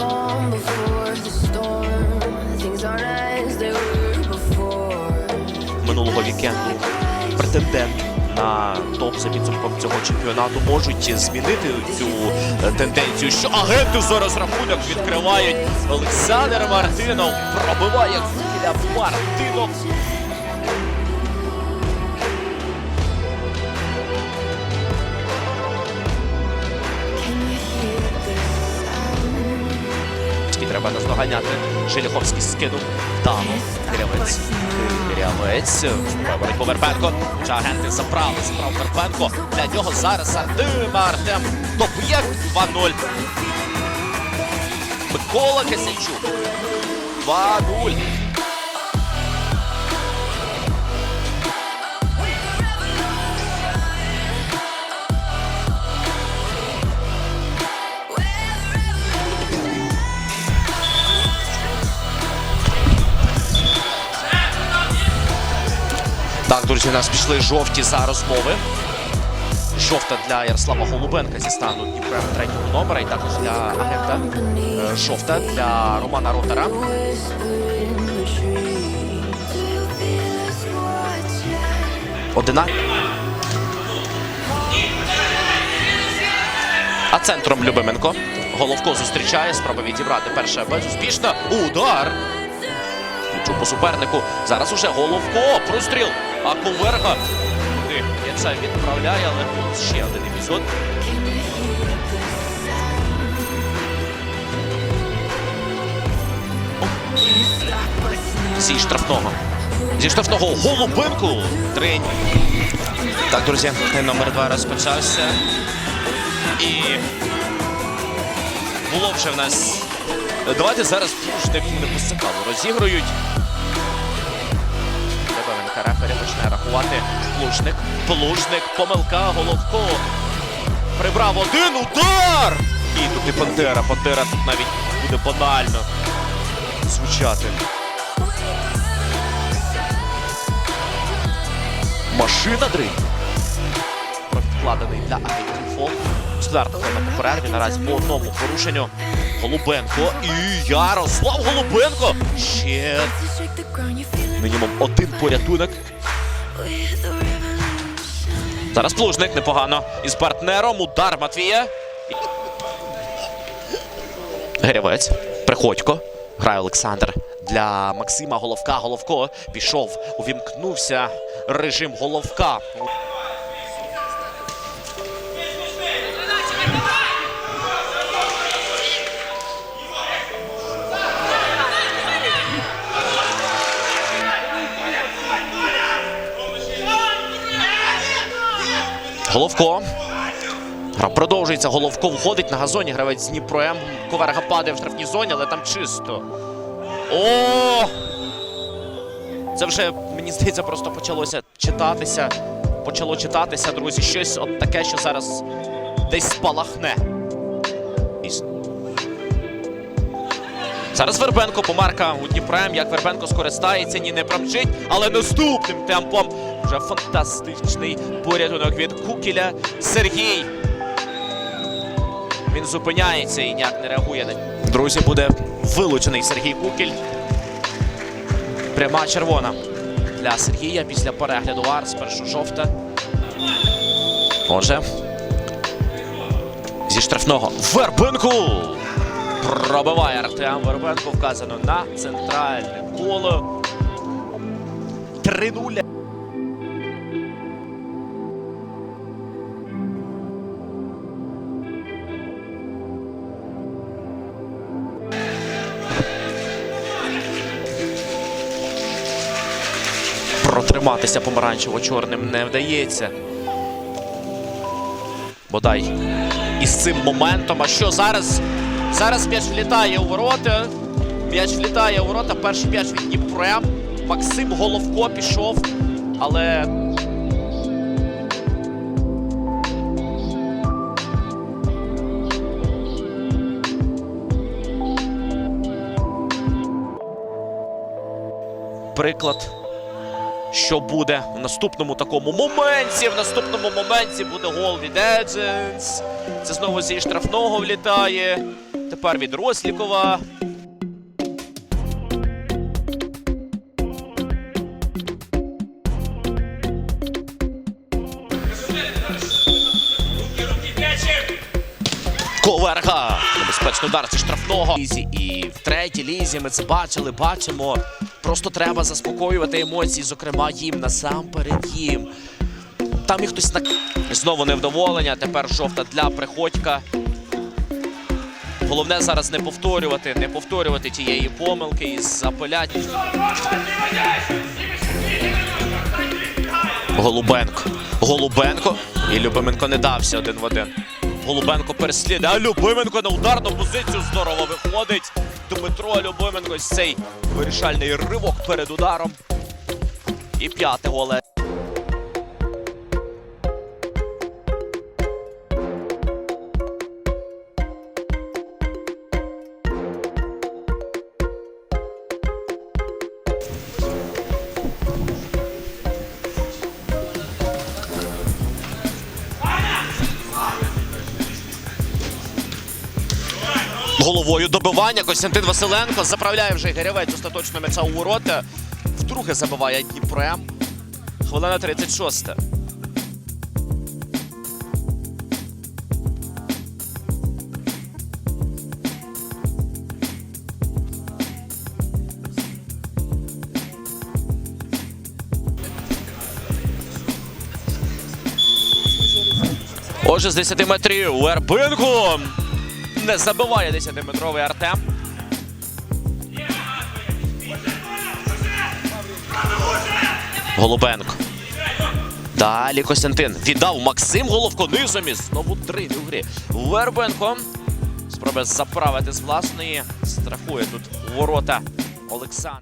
calm before the storm. Things aren't as they were before. минулого вікенду претендент на топ за підсумком цього чемпіонату можуть змінити цю е, тенденцію, що агенти зараз рахунок відкривають. Олександр Мартинов пробиває Кукіля Мартинов. Треба наздоганяти. Шеліховський скинув вдало. Кирявець. Кирявець. Говорить Поверпенко. Чи агенти забрали, забрав Верпенко. Для нього зараз Артем Артем. Доб'є 2-0. Микола Кисельчук. 2-0. Так, друзі, у нас пішли жовті за розмови. Жовта для Ярослава Голубенка зі стану Дніпра третього номера, і також для агента. Е, Жовта для Романа watching. Одина. А центром Любименко. Головко зустрічає, спроба відібрати перше безуспішно. Удар! По супернику. Зараз уже Головко. Простріл. А Куверга. Туди Яця відправляє, але тут ще один епізод. Зі штрафного. Зі штрафного Голубенку. Трень. Так, друзі, номер два розпочався. І було вже в нас. Давайте зараз плужник не посикало. Розігрують. Лебевенка рефері почне рахувати. Плужник. Плужник. Помилка. Головко. Прибрав один удар! І тут і Пантера. Пантера тут навіть буде банально звучати. Машина дринь. Вкладений для агентів. Четверта хвилина по перерві. Наразі по одному порушенню. Голубенко і Ярослав Голубенко. Ще мінімум один порятунок. Зараз плужник непогано. Із партнером удар Матвія. Грявець. Приходько. Грає Олександр. Для Максима Головка. Головко пішов, увімкнувся режим Головка. Головко. Продовжується. Головко входить на газоні. Гравець з Дніпром. Коверга падає в штрафній зоні, але там чисто. О! Це вже, мені здається, просто почалося читатися. Почало читатися, друзі. Щось от таке, що зараз десь спалахне. Зараз Вербенко помарка у Дніпрем. Як Вербенко скористається, ні не промчить, але наступним темпом вже фантастичний порятунок від Кукіля. Сергій. Він зупиняється і ніяк не реагує. Друзі, буде вилучений Сергій Кукіль. Пряма червона для Сергія після перегляду АР. Спершу жовта. Отже. Зі штрафного Вербенку. Пробиває Артем Вербенко. Вказано на центральне коло. 3-0. Протриматися помаранчево-чорним не вдається. Бодай із цим моментом. А що зараз? Зараз м'яч влітає у ворота. М'яч влітає у ворота. Перший м'яч від Дніпрем. Максим Головко пішов. Але приклад що буде в наступному такому моменті. В наступному моменті буде гол від Едженс. Це знову зі штрафного влітає. Тепер від Рослікова. Коверга. Небезпечний удар зі штрафного. І в третій лізі ми це бачили, бачимо. Просто треба заспокоювати емоції, зокрема їм, насамперед їм. Там їх хтось на знову невдоволення. Тепер жовта для приходька. Головне зараз не повторювати, не повторювати тієї помилки із апелять. Голубенко. Голубенко. І Любименко не дався один в один. Голубенко переслідує. А Любименко на ударну позицію здорово виходить. Дмитро Любименко ось цей вирішальний ривок перед ударом. І п'яте голе. Головою добивання Костянтин Василенко заправляє вже Герявець остаточно м'яча у ворота. Вдруге забиває Дніпрем. Хвилина 36. Отже, з 10 метрів Вербинко не забиває 10-метровий Артем. Голубенко. Далі Костянтин. Віддав Максим Головко низом і знову три в грі. Вербенко. Спробує заправити з власної. Страхує тут ворота Олександр.